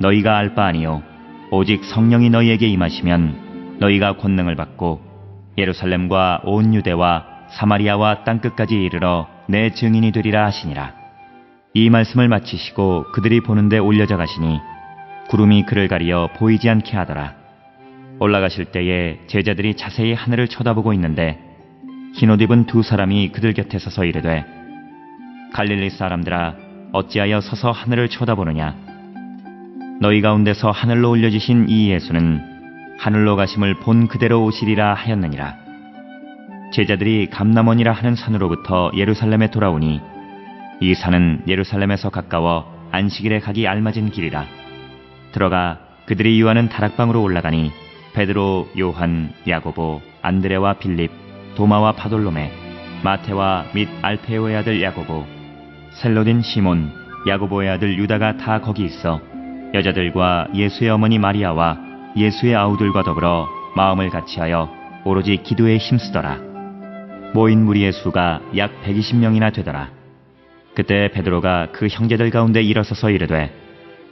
너희가 알 바 아니요 오직 성령이 너희에게 임하시면 너희가 권능을 받고 예루살렘과 온 유대와 사마리아와 땅끝까지 이르러 내 증인이 되리라 하시니라. 이 말씀을 마치시고 그들이 보는데 올려져 가시니 구름이 그를 가리어 보이지 않게 하더라. 올라가실 때에 제자들이 자세히 하늘을 쳐다보고 있는데 흰 옷 입은 두 사람이 그들 곁에 서서 이르되 갈릴리 사람들아 어찌하여 서서 하늘을 쳐다보느냐 너희 가운데서 하늘로 올려지신 이 예수는 하늘로 가심을 본 그대로 오시리라 하였느니라. 제자들이 감남원이라 하는 산으로부터 예루살렘에 돌아오니 이 산은 예루살렘에서 가까워 안식일에 가기 알맞은 길이라. 들어가 그들이 유하는 다락방으로 올라가니 베드로, 요한, 야고보, 안드레와 빌립, 도마와 바돌로메, 마테와 및 알페오의 아들 야고보, 셀로딘 시몬, 야고보의 아들 유다가 다 거기 있어 여자들과 예수의 어머니 마리아와 예수의 아우들과 더불어 마음을 같이하여 오로지 기도에 힘쓰더라. 모인 무리의 수가 약 120명이나 되더라. 그때 베드로가 그 형제들 가운데 일어서서 이르되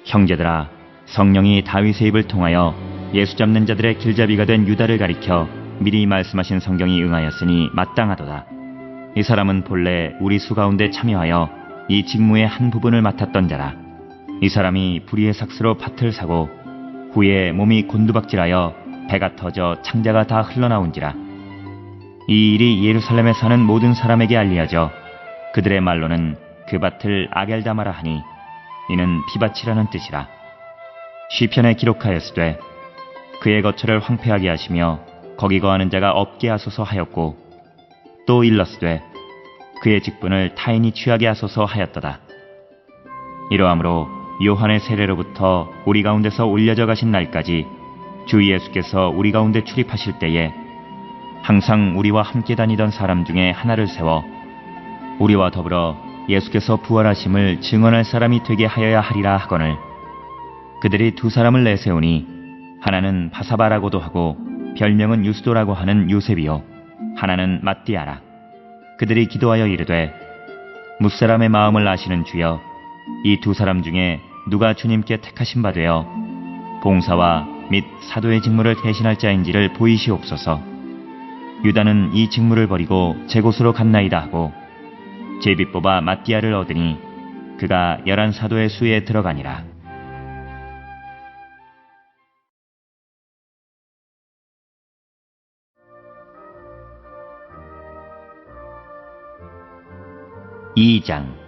형제들아 성령이 다윗의 입을 통하여 예수 잡는 자들의 길잡이가 된 유다를 가리켜 미리 말씀하신 성경이 응하였으니 마땅하도다. 이 사람은 본래 우리 수 가운데 참여하여 이 직무의 한 부분을 맡았던 자라. 이 사람이 불의의 삭스로 밭을 사고 후에 몸이 곤두박질하여 배가 터져 창자가 다 흘러나온지라. 이 일이 예루살렘에 사는 모든 사람에게 알리어져 그들의 말로는 그 밭을 아겔다마라 하니 이는 피밭이라는 뜻이라. 시편에 기록하였으되 그의 거처를 황폐하게 하시며 거기 거하는 자가 없게 하소서 하였고 또 일렀으되 그의 직분을 타인이 취하게 하소서 하였도다. 이러함으로 요한의 세례로부터 우리 가운데서 올려져 가신 날까지 주 예수께서 우리 가운데 출입하실 때에 항상 우리와 함께 다니던 사람 중에 하나를 세워 우리와 더불어 예수께서 부활하심을 증언할 사람이 되게 하여야 하리라 하거늘. 그들이 두 사람을 내세우니 하나는 바사바라고도 하고 별명은 유스도라고 하는 요셉이요 하나는 마띠아라. 그들이 기도하여 이르되 무사람의 마음을 아시는 주여 이 두 사람 중에 누가 주님께 택하신 바 되어 봉사와 및 사도의 직무를 대신할 자인지를 보이시옵소서. 유다는 이 직무를 버리고 제 곳으로 갔나이다 하고 제비 뽑아 마띠아를 얻으니 그가 열한 사도의 수에 들어가니라. 이장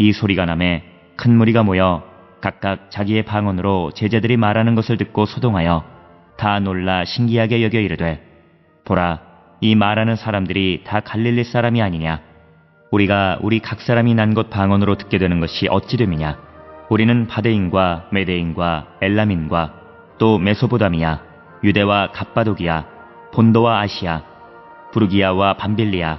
이 소리가 남에 큰 무리가 모여 각각 자기의 방언으로 제자들이 말하는 것을 듣고 소동하여 다 놀라 신기하게 여겨 이르되 보라 이 말하는 사람들이 다 갈릴리 사람이 아니냐? 우리가 우리 각 사람이 난곳 방언으로 듣게 되는 것이 어찌 됨이냐? 우리는 바데인과 메데인과 엘라민과 또 메소보다미아 유대와 갑바도기아 본도와 아시아 부르기아와 밤빌리아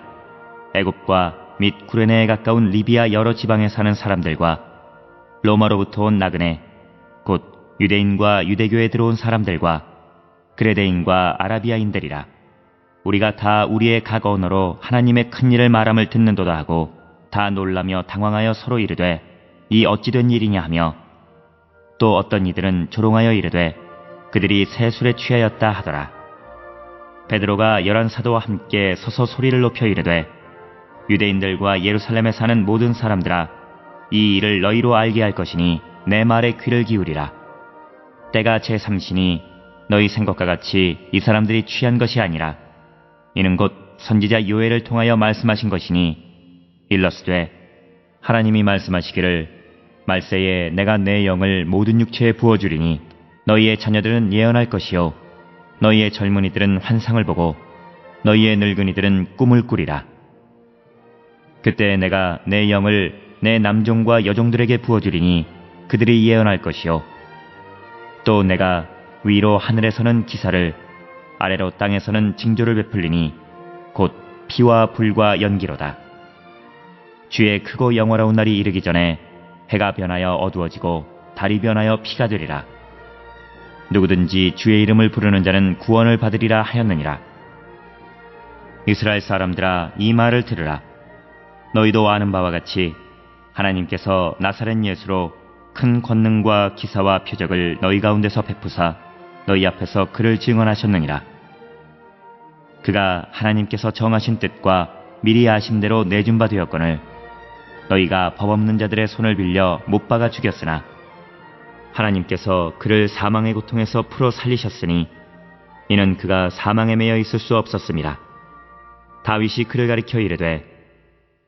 애굽과 및 구레네에 가까운 리비아 여러 지방에 사는 사람들과 로마로부터 온 나그네 곧 유대인과 유대교에 들어온 사람들과 그레데인과 아라비아인들이라 우리가 다 우리의 각 언어로 하나님의 큰 일을 말함을 듣는도다 하고 다 놀라며 당황하여 서로 이르되 이 어찌 된 일이냐 하며 또 어떤 이들은 조롱하여 이르되 그들이 새 술에 취하였다 하더라. 베드로가 열한 사도와 함께 서서 소리를 높여 이르되 유대인들과 예루살렘에 사는 모든 사람들아 이 일을 너희로 알게 할 것이니 내 말에 귀를 기울이라. 때가 제3시니 너희 생각과 같이 이 사람들이 취한 것이 아니라 이는 곧 선지자 요엘을 통하여 말씀하신 것이니 일러스되 하나님이 말씀하시기를 말세에 내가 내 영을 모든 육체에 부어주리니 너희의 자녀들은 예언할 것이요 너희의 젊은이들은 환상을 보고 너희의 늙은이들은 꿈을 꾸리라 그때 내가 내 영을 내 남종과 여종들에게 부어주리니 그들이 예언할 것이요 또 내가 위로 하늘에서는 기사를 아래로 땅에서는 징조를 베풀리니 곧 피와 불과 연기로다. 주의 크고 영원로운 날이 이르기 전에 해가 변하여 어두워지고 달이 변하여 피가 되리라. 누구든지 주의 이름을 부르는 자는 구원을 받으리라 하였느니라. 이스라엘 사람들아 이 말을 들으라. 너희도 아는 바와 같이 하나님께서 나사렛 예수로 큰 권능과 기사와 표적을 너희 가운데서 베푸사 너희 앞에서 그를 증언하셨느니라. 그가 하나님께서 정하신 뜻과 미리 아심대로 내준 바 되었거늘 너희가 법 없는 자들의 손을 빌려 못 박아 죽였으나 하나님께서 그를 사망의 고통에서 풀어 살리셨으니 이는 그가 사망에 매여 있을 수 없었습니다. 다윗이 그를 가리켜 이르되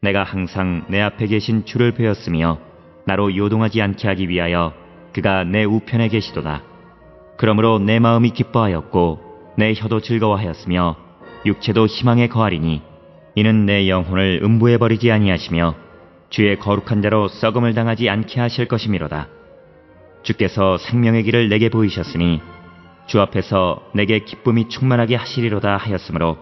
내가 항상 내 앞에 계신 주를 배웠으며 나로 요동하지 않게 하기 위하여 그가 내 우편에 계시도다. 그러므로 내 마음이 기뻐하였고 내 혀도 즐거워하였으며 육체도 희망에 거하리니 이는 내 영혼을 음부에 버리지 아니하시며 주의 거룩한 자로 썩음을 당하지 않게 하실 것이미로다. 주께서 생명의 길을 내게 보이셨으니 주 앞에서 내게 기쁨이 충만하게 하시리로다 하였으므로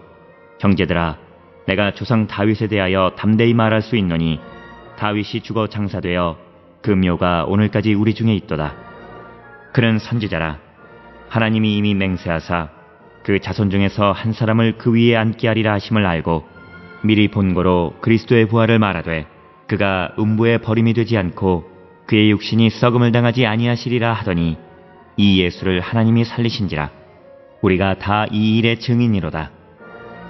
형제들아 내가 조상 다윗에 대하여 담대히 말할 수 있노니 다윗이 죽어 장사되어 그 묘가 오늘까지 우리 중에 있도다. 그는 선지자라. 하나님이 이미 맹세하사 그 자손 중에서 한 사람을 그 위에 앉게 하리라 하심을 알고 미리 본고로 그리스도의 부활을 말하되 그가 음부에 버림이 되지 않고 그의 육신이 썩음을 당하지 아니하시리라 하더니 이 예수를 하나님이 살리신지라. 우리가 다 이 일의 증인이로다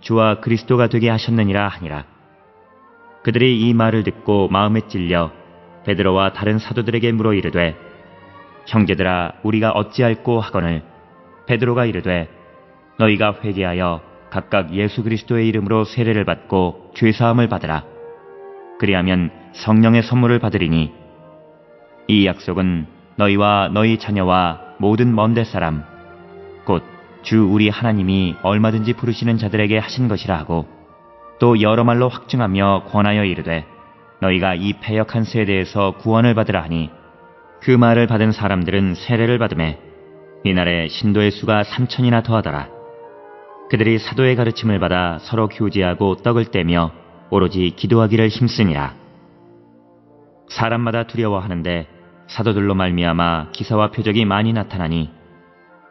주와 그리스도가 되게 하셨느니라 하니라 그들이 이 말을 듣고 마음에 찔려 베드로와 다른 사도들에게 물어 이르되 형제들아 우리가 어찌할꼬 하거늘 베드로가 이르되 너희가 회개하여 각각 예수 그리스도의 이름으로 세례를 받고 죄 사함을 받으라. 그리하면 성령의 선물을 받으리니 이 약속은 너희와 너희 자녀와 모든 먼데 사람 곧 주 우리 하나님이 얼마든지 부르시는 자들에게 하신 것이라 하고 또 여러 말로 확증하며 권하여 이르되 너희가 이 패역한 세대에서 구원을 받으라 하니 그 말을 받은 사람들은 세례를 받음에 이날에 신도의 수가 삼천이나 더하더라. 그들이 사도의 가르침을 받아 서로 교제하고 떡을 떼며 오로지 기도하기를 힘쓰니라. 사람마다 두려워하는데 사도들로 말미암아 기사와 표적이 많이 나타나니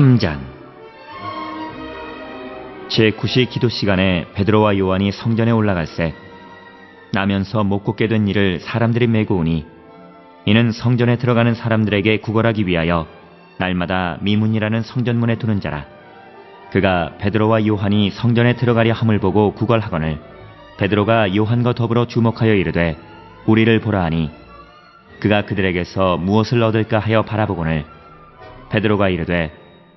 (3장) 제9시 기도 시간에 베드로와 요한이 성전에 올라갈새 나면서 못 걷게 된 일을 사람들이 메고 오니 이는 성전에 들어가는 사람들에게 구걸하기 위하여 날마다 미문이라는 성전문에 두는 자라. 그가 베드로와 요한이 성전에 들어가려 함을 보고 구걸하거늘 베드로가 요한과 더불어 주목하여 이르되 우리를 보라 하니 그가 그들에게서 무엇을 얻을까 하여 바라보거늘 베드로가 이르되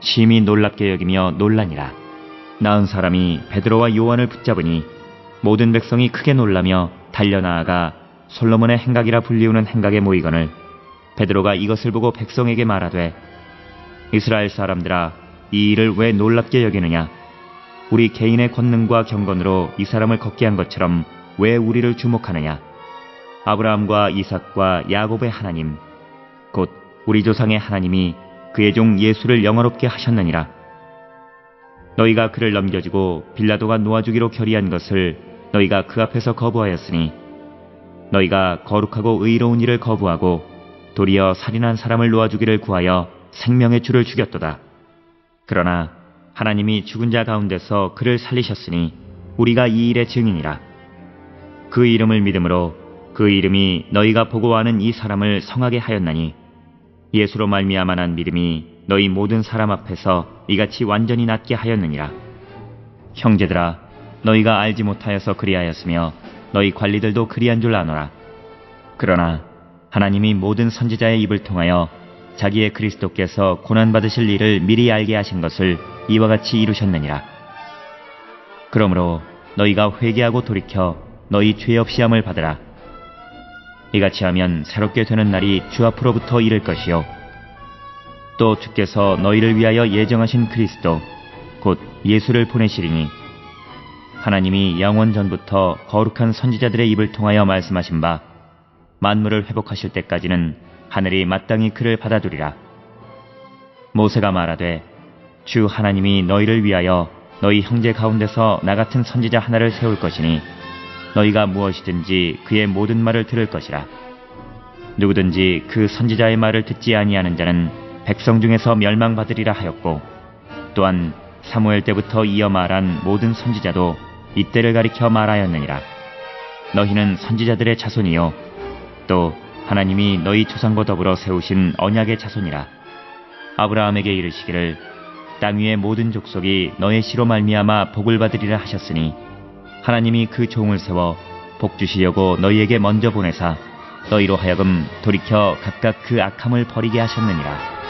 심히 놀랍게 여기며 놀라니라. 나은 사람이 베드로와 요한을 붙잡으니 모든 백성이 크게 놀라며 달려나아가 솔로몬의 행각이라 불리우는 행각에 모이거늘 베드로가 이것을 보고 백성에게 말하되 이스라엘 사람들아 이 일을 왜 놀랍게 여기느냐 우리 개인의 권능과 경건으로 이 사람을 걷게 한 것처럼 왜 우리를 주목하느냐 아브라함과 이삭과 야곱의 하나님 곧 우리 조상의 하나님이 그의 종 예수를 영어롭게 하셨느니라 너희가 그를 넘겨주고 빌라도가 놓아주기로 결의한 것을 너희가 그 앞에서 거부하였으니 너희가 거룩하고 의로운 일을 거부하고 도리어 살인한 사람을 놓아주기를 구하여 생명의 주를 죽였도다. 그러나 하나님이 죽은 자 가운데서 그를 살리셨으니 우리가 이 일의 증인이라. 그 이름을 믿음으로 그 이름이 너희가 보고하는 이 사람을 성하게 하였나니 예수로 말미암아 난 믿음이 너희 모든 사람 앞에서 이같이 완전히 낫게 하였느니라. 형제들아, 너희가 알지 못하여서 그리하였으며 너희 관리들도 그리한 줄 아노라. 그러나 하나님이 모든 선지자의 입을 통하여 자기의 그리스도께서 고난받으실 일을 미리 알게 하신 것을 이와 같이 이루셨느니라. 그러므로 너희가 회개하고 돌이켜 너희 죄 없이 함을 받으라. 이같이 하면 새롭게 되는 날이 주 앞으로부터 이를 것이요. 또 주께서 너희를 위하여 예정하신 그리스도, 곧 예수를 보내시리니, 하나님이 영원 전부터 거룩한 선지자들의 입을 통하여 말씀하신 바, 만물을 회복하실 때까지는 하늘이 마땅히 그를 받아두리라. 모세가 말하되, 주 하나님이 너희를 위하여 너희 형제 가운데서 나 같은 선지자 하나를 세울 것이니, 너희가 무엇이든지 그의 모든 말을 들을 것이라. 누구든지 그 선지자의 말을 듣지 아니하는 자는 백성 중에서 멸망받으리라 하였고 또한 사무엘 때부터 이어 말한 모든 선지자도 이때를 가리켜 말하였느니라. 너희는 선지자들의 자손이요 또 하나님이 너희 조상과 더불어 세우신 언약의 자손이라. 아브라함에게 이르시기를 땅 위의 모든 족속이 너의 시로 말미암아 복을 받으리라 하셨으니 하나님이 그 종을 세워 복 주시려고 너희에게 먼저 보내사 너희로 하여금 돌이켜 각각 그 악함을 버리게 하셨느니라.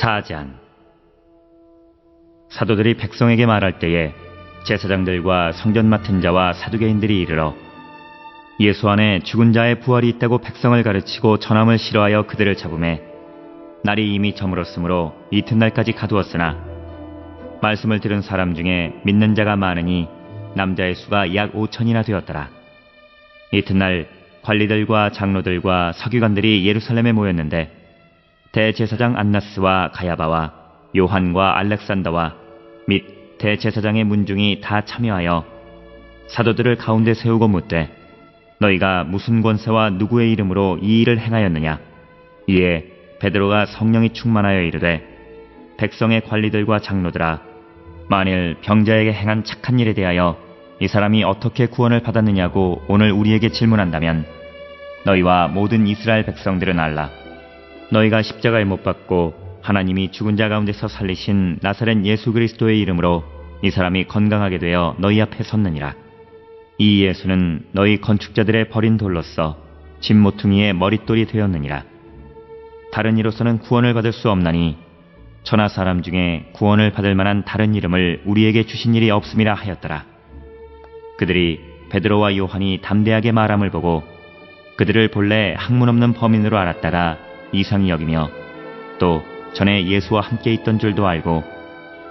사장 사도들이 백성에게 말할 때에 제사장들과 성전 맡은 자와 사두개인들이 이르러 예수 안에 죽은 자의 부활이 있다고 백성을 가르치고 전함을 싫어하여 그들을 잡음에 날이 이미 저물었으므로 이튿날까지 가두었으나 말씀을 들은 사람 중에 믿는 자가 많으니 남자의 수가 약 5천이나 되었더라. 이튿날 관리들과 장로들과 서기관들이 예루살렘에 모였는데 대제사장 안나스와 가야바와 요한과 알렉산더와 및 대제사장의 문중이 다 참여하여 사도들을 가운데 세우고 묻되 너희가 무슨 권세와 누구의 이름으로 이 일을 행하였느냐? 이에 베드로가 성령이 충만하여 이르되 백성의 관리들과 장로들아 만일 병자에게 행한 착한 일에 대하여 이 사람이 어떻게 구원을 받았느냐고 오늘 우리에게 질문한다면 너희와 모든 이스라엘 백성들은 알라. 너희가 십자가에 못 박고 하나님이 죽은 자 가운데서 살리신 나사렛 예수 그리스도의 이름으로 이 사람이 건강하게 되어 너희 앞에 섰느니라 이 예수는 너희 건축자들의 버린 돌로서 집 모퉁이의 머릿돌이 되었느니라 다른 이로서는 구원을 받을 수 없나니 천하 사람 중에 구원을 받을 만한 다른 이름을 우리에게 주신 일이 없음이라 하였더라. 그들이 베드로와 요한이 담대하게 말함을 보고 그들을 본래 학문 없는 범인으로 알았다가 이상히 여기며 또 전에 예수와 함께 있던 줄도 알고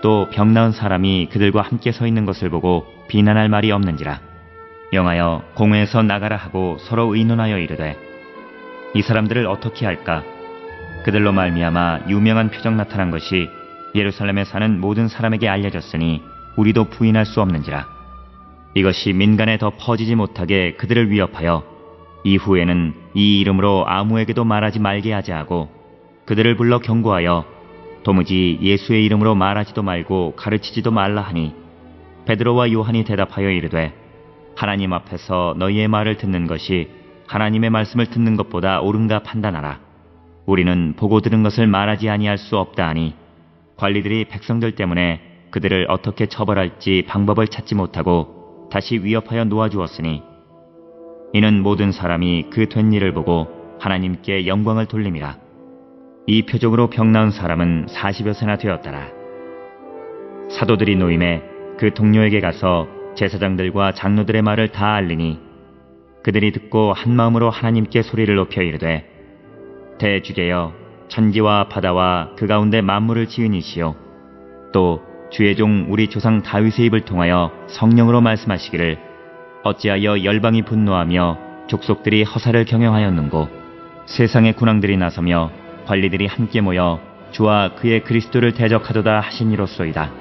또 병 나은 사람이 그들과 함께 서 있는 것을 보고 비난할 말이 없는지라 영하여 공회에서 나가라 하고 서로 의논하여 이르되 이 사람들을 어떻게 할까? 그들로 말미암아 유명한 표적 나타난 것이 예루살렘에 사는 모든 사람에게 알려졌으니 우리도 부인할 수 없는지라. 이것이 민간에 더 퍼지지 못하게 그들을 위협하여 이후에는 이 이름으로 아무에게도 말하지 말게 하자 하고 그들을 불러 경고하여 도무지 예수의 이름으로 말하지도 말고 가르치지도 말라 하니 베드로와 요한이 대답하여 이르되 하나님 앞에서 너희의 말을 듣는 것이 하나님의 말씀을 듣는 것보다 옳은가 판단하라. 우리는 보고 들은 것을 말하지 아니할 수 없다 하니 관리들이 백성들 때문에 그들을 어떻게 처벌할지 방법을 찾지 못하고 다시 위협하여 놓아주었으니 이는 모든 사람이 그 된 일을 보고 하나님께 영광을 돌림이라. 이 표적으로 병 나은 사람은 40여 세나 되었더라. 사도들이 노임에 그 동료에게 가서 제사장들과 장로들의 말을 다 알리니 그들이 듣고 한 마음으로 하나님께 소리를 높여 이르되 대주제여 천지와 바다와 그 가운데 만물을 지은 이시요 또 주의 종 우리 조상 다윗의 입을 통하여 성령으로 말씀하시기를 어찌하여 열방이 분노하며 족속들이 허사를 경영하였는고 세상의 군왕들이 나서며 관리들이 함께 모여 주와 그의 그리스도를 대적하도다 하신 이로소이다.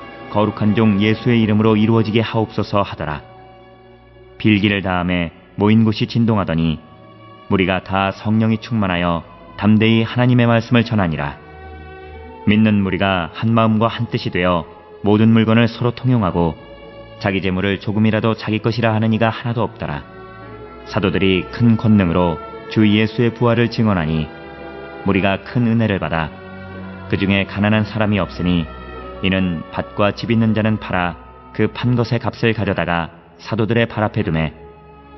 거룩한 종 예수의 이름으로 이루어지게 하옵소서 하더라. 빌기를 다음에 모인 곳이 진동하더니 무리가 다 성령이 충만하여 담대히 하나님의 말씀을 전하니라. 믿는 무리가 한 마음과 한 뜻이 되어 모든 물건을 서로 통용하고 자기 재물을 조금이라도 자기 것이라 하는 이가 하나도 없더라. 사도들이 큰 권능으로 주 예수의 부활을 증언하니 무리가 큰 은혜를 받아 그 중에 가난한 사람이 없으니 이는 밭과 집 있는 자는 팔아 그 판 것의 값을 가져다가 사도들의 발 앞에 두매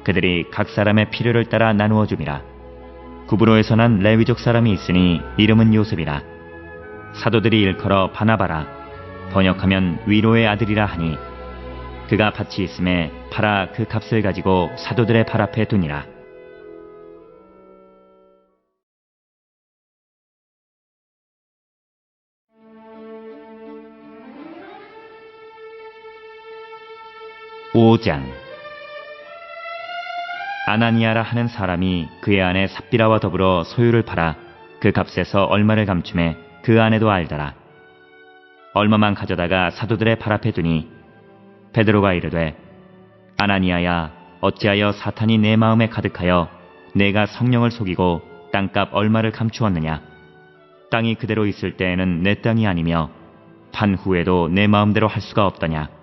그들이 각 사람의 필요를 따라 나누어 줌이라. 구브로에서 난 레위족 사람이 있으니 이름은 요셉이라. 사도들이 일컬어 바나바라. 번역하면 위로의 아들이라 하니 그가 밭이 있음에 팔아 그 값을 가지고 사도들의 발 앞에 두니라. 오장. 아나니아라 하는 사람이 그의 아내 삽비라와 더불어 소유를 팔아 그 값에서 얼마를 감춤해 그 아내도 알더라. 얼마만 가져다가 사도들의 발 앞에 두니 베드로가 이르되 아나니아야 어찌하여 사탄이 내 마음에 가득하여 내가 성령을 속이고 땅값 얼마를 감추었느냐? 땅이 그대로 있을 때에는 내 땅이 아니며 판 후에도 내 마음대로 할 수가 없더냐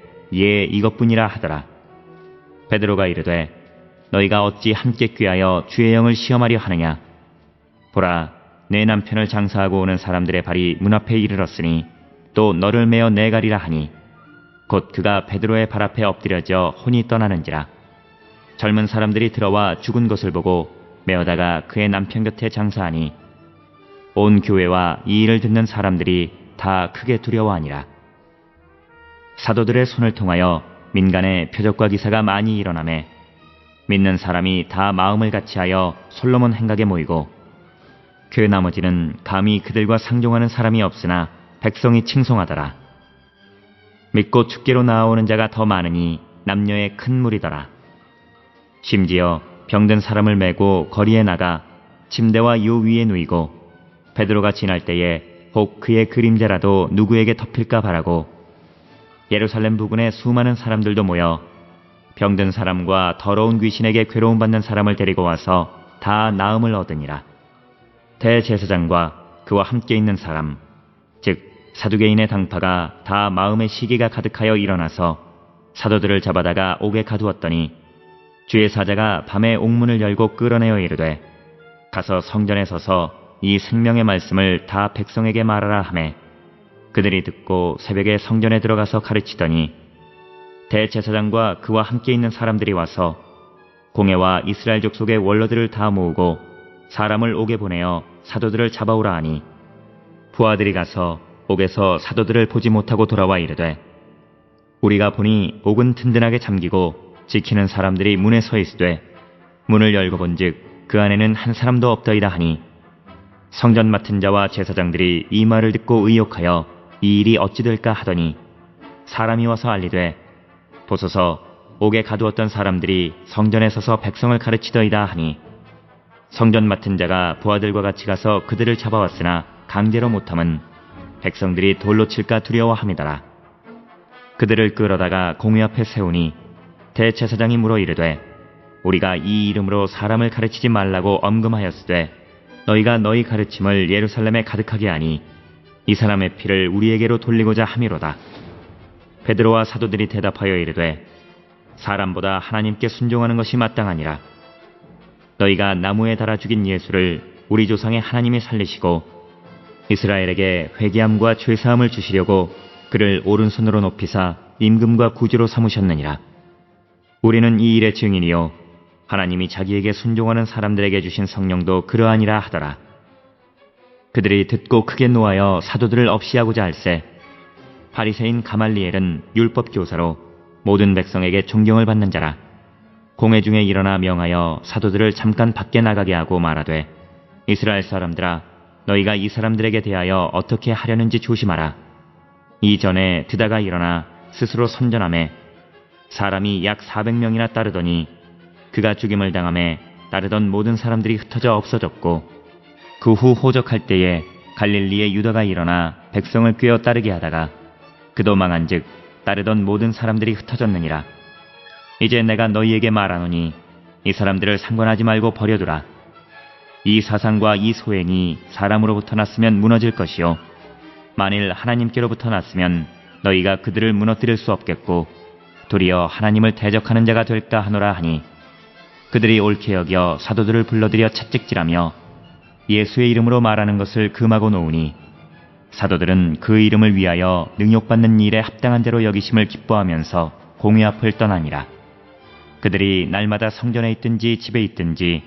예 이것뿐이라 하더라. 베드로가 이르되 너희가 어찌 함께 귀하여 주의 영을 시험하려 하느냐? 보라 내 남편을 장사하고 오는 사람들의 발이 문 앞에 이르렀으니 또 너를 메어 내가리라 하니 곧 그가 베드로의 발 앞에 엎드려져 혼이 떠나는지라. 젊은 사람들이 들어와 죽은 것을 보고 메어다가 그의 남편 곁에 장사하니 온 교회와 이 일을 듣는 사람들이 다 크게 두려워하니라 사도들의 손을 통하여 민간의 표적과 기사가 많이 일어나매 믿는 사람이 다 마음을 같이하여 솔로몬 행각에 모이고 그 나머지는 감히 그들과 상종하는 사람이 없으나 백성이 칭송하더라. 믿고 축계로 나아오는 자가 더 많으니 남녀의 큰 무리더라. 심지어 병든 사람을 메고 거리에 나가 침대와 요 위에 누이고 베드로가 지날 때에 혹 그의 그림자라도 누구에게 덮일까 바라고 예루살렘 부근에 수많은 사람들도 모여 병든 사람과 더러운 귀신에게 괴로움 받는 사람을 데리고 와서 다 나음을 얻으니라. 대제사장과 그와 함께 있는 사람, 즉 사두개인의 당파가 다 마음의 시기가 가득하여 일어나서 사도들을 잡아다가 옥에 가두었더니 주의 사자가 밤에 옥문을 열고 끌어내어 이르되 가서 성전에 서서 이 생명의 말씀을 다 백성에게 말하라 하매 그들이 듣고 새벽에 성전에 들어가서 가르치더니 대제사장과 그와 함께 있는 사람들이 와서 공회와 이스라엘 족속의 원로들을 다 모으고 사람을 옥에 보내어 사도들을 잡아오라 하니 부하들이 가서 옥에서 사도들을 보지 못하고 돌아와 이르되 우리가 보니 옥은 든든하게 잠기고 지키는 사람들이 문에 서 있으되 문을 열고 본즉 그 안에는 한 사람도 없더이다 하니 성전 맡은 자와 제사장들이 이 말을 듣고 의욕하여 이 일이 어찌 될까 하더니 사람이 와서 알리되 보소서 옥에 가두었던 사람들이 성전에 서서 백성을 가르치더이다 하니 성전 맡은 자가 부하들과 같이 가서 그들을 잡아왔으나 강제로 못함은 백성들이 돌로 칠까 두려워함이더라. 그들을 끌어다가 공회 앞에 세우니 대제사장이 물어 이르되 우리가 이 이름으로 사람을 가르치지 말라고 엄금하였으되 너희가 너희 가르침을 예루살렘에 가득하게 하니 이 사람의 피를 우리에게로 돌리고자 함이로다. 베드로와 사도들이 대답하여 이르되 사람보다 하나님께 순종하는 것이 마땅하니라. 너희가 나무에 달아 죽인 예수를 우리 조상의 하나님이 살리시고 이스라엘에게 회개함과 죄사함을 주시려고 그를 오른손으로 높이사 임금과 구주로 삼으셨느니라. 우리는 이 일의 증인이요 하나님이 자기에게 순종하는 사람들에게 주신 성령도 그러하니라 하더라. 그들이 듣고 크게 노하여 사도들을 없이하고자 할세 바리새인 가말리엘은 율법 교사로 모든 백성에게 존경을 받는 자라. 공회 중에 일어나 명하여 사도들을 잠깐 밖에 나가게 하고 말하되 이스라엘 사람들아 너희가 이 사람들에게 대하여 어떻게 하려는지 조심하라. 이전에 드다가 일어나 스스로 선전함에 사람이 약 400명이나 따르더니 그가 죽임을 당함에 따르던 모든 사람들이 흩어져 없어졌고 그 후 호적할 때에 갈릴리의 유다가 일어나 백성을 꿰어 따르게 하다가 그도 망한 즉 따르던 모든 사람들이 흩어졌느니라. 이제 내가 너희에게 말하노니 이 사람들을 상관하지 말고 버려두라. 이 사상과 이 소행이 사람으로부터 났으면 무너질 것이요. 만일 하나님께로부터 났으면 너희가 그들을 무너뜨릴 수 없겠고 도리어 하나님을 대적하는 자가 될까 하노라 하니 그들이 옳게 여겨 사도들을 불러들여 채찍질하며 예수의 이름으로 말하는 것을 금하고 놓으니 사도들은 그 이름을 위하여 능욕받는 일에 합당한 대로 여기심을 기뻐하면서 공회 앞을 떠나니라. 그들이 날마다 성전에 있든지 집에 있든지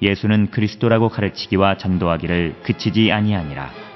예수는 그리스도라고 가르치기와 전도하기를 그치지 아니하니라.